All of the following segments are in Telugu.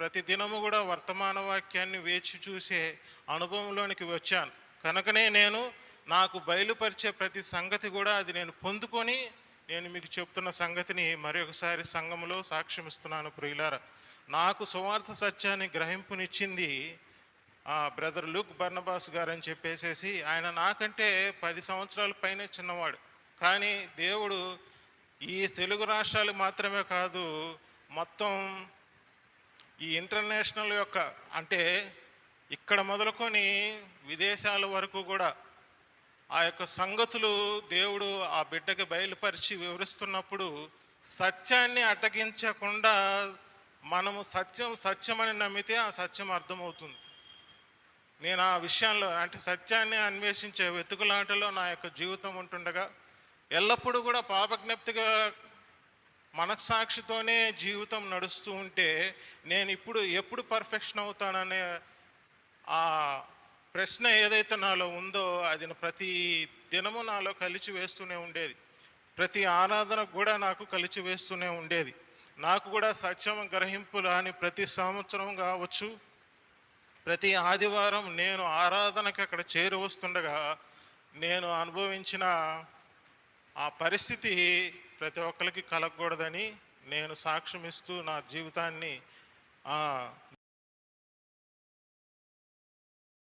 ప్రతి దినము కూడా వర్తమాన వాక్యాన్ని వేచి చూసే అనుభవంలోనికి వచ్చాను. కనుకనే నేను నాకు బయలుపరిచే ప్రతి సంగతి కూడా అది నేను పొందుకొని నేను మీకు చెప్తున్న సంగతిని మరొకసారి సంఘంలో సాక్ష్యమిస్తున్నాను ప్రియులారా. నాకు సువార్థ సత్యాన్ని గ్రహింపునిచ్చింది ఆ బ్రదర్ లుక్ బర్నబాస్ గారు అని చెప్పేసేసి ఆయన నాకంటే పది సంవత్సరాల పైనే చిన్నవాడు. కానీ దేవుడు ఈ తెలుగు రాష్ట్రాలు మాత్రమే కాదు మొత్తం ఈ ఇంటర్నేషనల్ యొక్క అంటే ఇక్కడ మొదలుకొని విదేశాల వరకు కూడా ఆ యొక్క సంగతులు దేవుడు ఆ బిడ్డకి బయలుపరిచి వివరిస్తున్నప్పుడు సత్యాన్ని అటగించకుండా మనము సత్యం సత్యమని నమ్మితే ఆ సత్యం అర్థమవుతుంది. నేను ఆ విషయంలో అంటే సత్యాన్ని అన్వేషించే వెతుకులాటలో నా యొక్క జీవితం ఉంటుండగా ఎల్లప్పుడూ కూడా పాపజ్ఞప్తిగా మనస్సాక్షితోనే జీవితం నడుస్తూ ఉంటే నేను ఇప్పుడు ఎప్పుడు పర్ఫెక్షన్ అవుతాననే ఆ ప్రశ్న ఏదైతే నాలో ఉందో అది ప్రతి దినము నాలో కలిచి వేస్తూనే ఉండేది. ప్రతి ఆరాధన కూడా నాకు కలిచి వేస్తూనే ఉండేది. నాకు కూడా సత్యం గ్రహింపు రాని ప్రతి సంవత్సరం కావచ్చు ప్రతి ఆదివారం నేను ఆరాధనకి అక్కడ చేరువస్తుండగా నేను అనుభవించిన ఆ పరిస్థితి ప్రతి ఒక్కరికి కలగకూడదని నేను సాక్ష్యం ఇస్తూ నా జీవితాన్ని ఆ,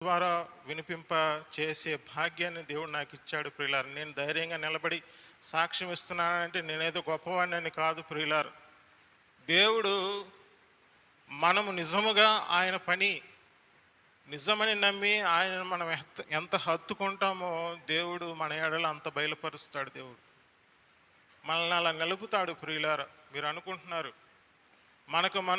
ద్వారా వినిపింప చేసే భాగ్యాన్ని దేవుడు నాకు ఇచ్చాడు ప్రియులారు. నేను ధైర్యంగా నిలబడి సాక్ష్యం ఇస్తున్నానంటే నేనేదో గొప్పవాడిని కాదు ప్రియులారు. దేవుడు మనము నిజముగా ఆయన పని నిజమని నమ్మి ఆయన మనం ఎంత- హత్తుకుంటామో దేవుడు మన ఏడలో అంత బయలుపరుస్తాడు దేవుడు. మనల్ని అలా నిలుపుతాడు ప్రియులారా. మీరు అనుకుంటున్నారు. మనకు మన